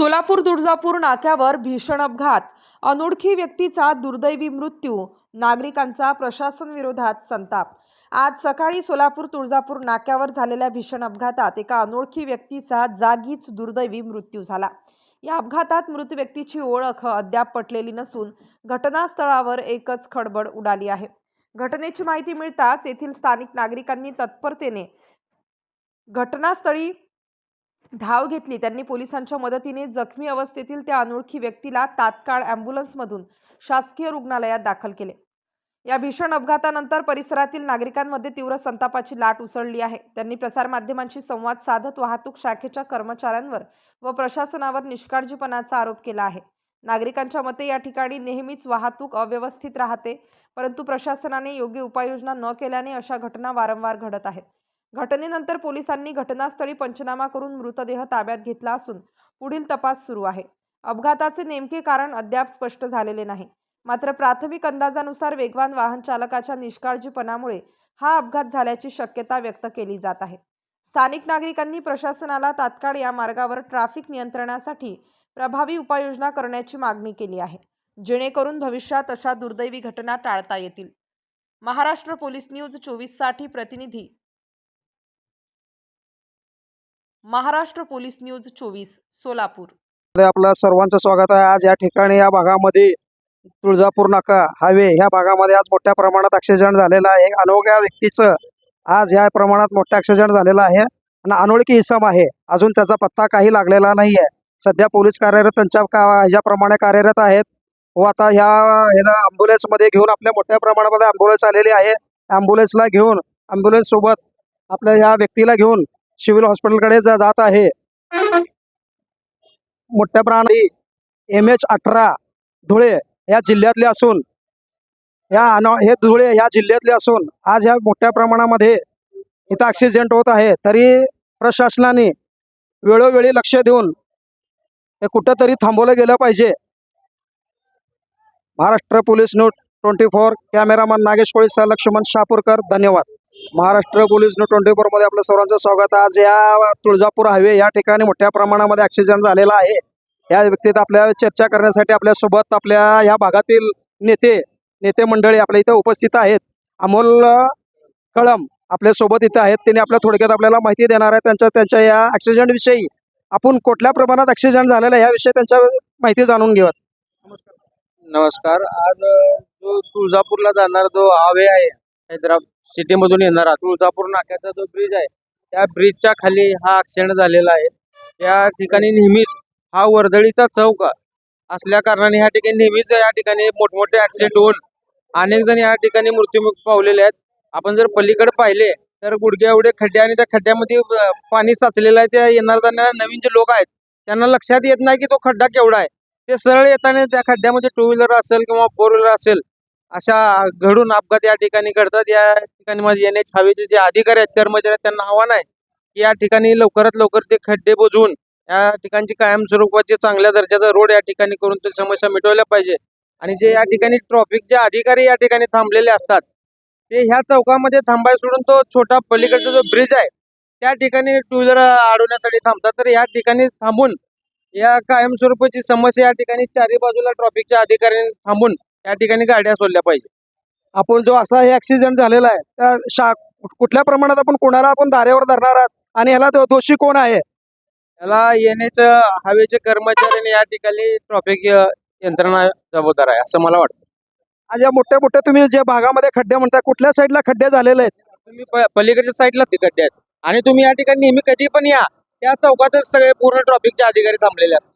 सोलापूर तुळजापूर नाक्यावर भीषण अपघात. अनोळखी व्यक्तीचा दुर्दैवी मृत्यू. नागरिकांचा प्रशासन विरोधात संताप. आज सकाळी सोलापूर तुळजापूर नाक्यावर झालेल्या भीषण अपघातात एका अनोळखी व्यक्तीचा जागीच दुर्दैवी मृत्यू झाला. या अपघातात मृत व्यक्तीची ओळख अद्याप पटलेली नसून घटनास्थळावर एकच खडबड उडाली आहे. घटनेची माहिती मिळताच येथील स्थानिक नागरिकांनी तत्परतेने घटनास्थळी धाव घेतली. त्यांनी पोलिसांच्या मदतीने जखमी अवस्थेतील त्या अनोळखी व्यक्तीला तात्काळ अँब्युलन्समधून शासकीय रुग्णालयात दाखल केले. या भीषण अपघातानंतर परिसरातील नागरिकांमध्ये तीव्र संतापाची लाट उसळली आहे. त्यांनी प्रसारमाध्यमांशी संवाद साधत वाहतूक शाखेच्या कर्मचाऱ्यांवर व प्रशासनावर निष्काळजीपणाचा आरोप केला आहे. नागरिकांच्या मते या ठिकाणी नेहमीच वाहतूक अव्यवस्थित राहते परंतु प्रशासनाने योग्य उपाययोजना न केल्याने अशा घटना वारंवार घडत आहेत. घटनेनंतर पोलिसांनी घटनास्थळी पंचनामा करून मृतदेह ताब्यात घेतला असून पुढील तपास सुरू आहे. अपघाताचे नेमके कारण अद्याप स्पष्ट झालेले नाही. मात्र प्राथमिक अंदाजानुसार वेगवान वाहन चालकाच्या निष्काळजीपणामुळे हा अपघात झाल्याची शक्यता व्यक्त केली जात आहे. स्थानिक नागरिकांनी प्रशासनाला तात्काळ या मार्गावर ट्रॅफिक नियंत्रणासाठी प्रभावी उपाययोजना करण्याची मागणी केली आहे जेणेकरून भविष्यात अशा दुर्दैवी घटना टाळता येतील. महाराष्ट्र पोलीस न्यूज चोवीससाठी प्रतिनिधी महाराष्ट्र पोलीस न्यूज चोवीस सोलापूर. आपलं सर्वांचं स्वागत आहे. आज या ठिकाणी या भागामध्ये तुळजापूर नाका हायवे ह्या भागामध्ये आज मोठ्या प्रमाणात ॲक्सिडेंट झालेला आहे. अनोळख्या व्यक्तीचं आज या प्रमाणात मोठा ॲक्सिडेंट झालेला आहे आणि अनोळखी इसम आहे. अजून त्याचा पत्ता काही लागलेला नाही आहे सध्या पोलीस कार्यरत त्यांच्या का ह्याच्याप्रमाणे कार्यरत आहेत. व आता ह्या ह्याला ॲम्ब्युलन्समध्ये घेऊन आपल्या मोठ्या प्रमाणामध्ये ॲम्ब्युलन्स आलेली आहे. ॲम्ब्युलन्सला घेऊन ॲम्ब्युलन्स सोबत आपल्या ह्या व्यक्तीला घेऊन सिव्हिल हॉस्पिटलकडे जात आहे. मोठ्या प्राणी एम एच अठरा धुळे या जिल्ह्यातले असून या हे धुळे या जिल्ह्यातले असून आज ह्या मोठ्या प्रमाणामध्ये इथं ॲक्सिडेंट होत आहे. तरी प्रशासनाने वेळोवेळी लक्ष देऊन हे कुठंतरी थांबवलं गेलं पाहिजे. Maharashtra police news twenty four cameraman Nagesh Koli Laxman Shapurkar धन्यवाद. महाराष्ट्र पोलीस ट्वेंटी ट्वेंटी फोरमध्ये आपलं सर्वांचं स्वागत. आज या तुळजापूर हायवे या ठिकाणी मोठ्या प्रमाणामध्ये ॲक्सिडेंट झालेला आहे. या व्यक्तीत आपल्या चर्चा करण्यासाठी आपल्यासोबत आपल्या ह्या भागातील नेते नेते मंडळी आपल्या इथं उपस्थित आहेत. अमोल कळम आपल्यासोबत इथं आहेत. त्यांनी आपल्या थोडक्यात आपल्याला माहिती देणार आहे. त्यांच्या त्यांच्या या ॲक्सिडेंट विषयी आपण कुठल्या प्रमाणात ॲक्सिडेंट झालेला आहे याविषयी त्यांच्या माहिती जाणून घेऊयात. नमस्कार. आज जो तुळजापूरला जाणारा जो हावे आहे हैदराबाद सिटीमधून येणारा तुळजापूर नाक्याचा जो ब्रिज आहे त्या ब्रिजच्या खाली हा ॲक्सिडेंट झालेला आहे. त्या ठिकाणी नेहमीच हा वर्दळीचा चौक असल्या कारणाने ह्या ठिकाणी नेहमीच या ठिकाणी मोठमोठे ॲक्सिडेंट होऊन अनेक जण या ठिकाणी मृत्युमुखी पावलेले आहेत. आपण जर पलीकडे पाहिले तर गुडघ्या एवढे खड्डे आणि त्या खड्ड्यामध्ये पाणी साचलेलं आहे. त्या येणार जाणाऱ्या नवीन जे लोक आहेत त्यांना लक्षात येत नाही की तो खड्डा केवढा आहे. ते सरळ येताना त्या खड्ड्यामध्ये टू व्हीलर असेल किंवा फोर व्हीलर असेल अशा घडून अपघात या ठिकाणी घडतात. या ठिकाणी माझे एन एच हवेचे जे अधिकारी आहेत कर्मचारी आहेत त्यांना आव्हान आहे की या ठिकाणी लवकरात लवकर ते खड्डे बुजवून या ठिकाणची कायमस्वरूपाचे चांगल्या दर्जाचा रोड या ठिकाणी करून ते समस्या मिटवल्या पाहिजे. आणि जे या ठिकाणी ट्रॉफिक जे अधिकारी या ठिकाणी थांबलेले असतात ते ह्या चौकामध्ये थांबाय सोडून तो छोटा पलीकडचा जो ब्रिज आहे त्या ठिकाणी टू व्हीलर अडवण्यासाठी थांबतात. तर या ठिकाणी थांबून या कायमस्वरूपाची समस्या या ठिकाणी चारी बाजूला ट्रॉफिकच्या अधिकाऱ्यांनी थांबून या ठिकाणी गाड्या सोडल्या पाहिजे. आपण जो असा हे ॲक्सिडेंट झालेला आहे त्या शा कुठल्या प्रमाणात आपण कोणाला आपण दारेवर धरणार आहात? आणि याला तो दोषी कोण आहे? याला येण्याच हवेचे कर्मचाऱ्यांनी या ठिकाणी ट्रॉफिक यंत्रणा जबाबदार आहे असं मला वाटतं. आणि या मोठ्या मोठ्या तुम्ही जे भागामध्ये खड्डे म्हणताय कुठल्या साईडला खड्डे झालेले आहेत? तुम्ही प- पलीकडच्या साईडला ते खड्डे आहेत. आणि तुम्ही या ठिकाणी नेहमी कधी पण या त्या चौकातच सगळे पूर्ण ट्रॉफिकचे अधिकारी थांबलेले असतात.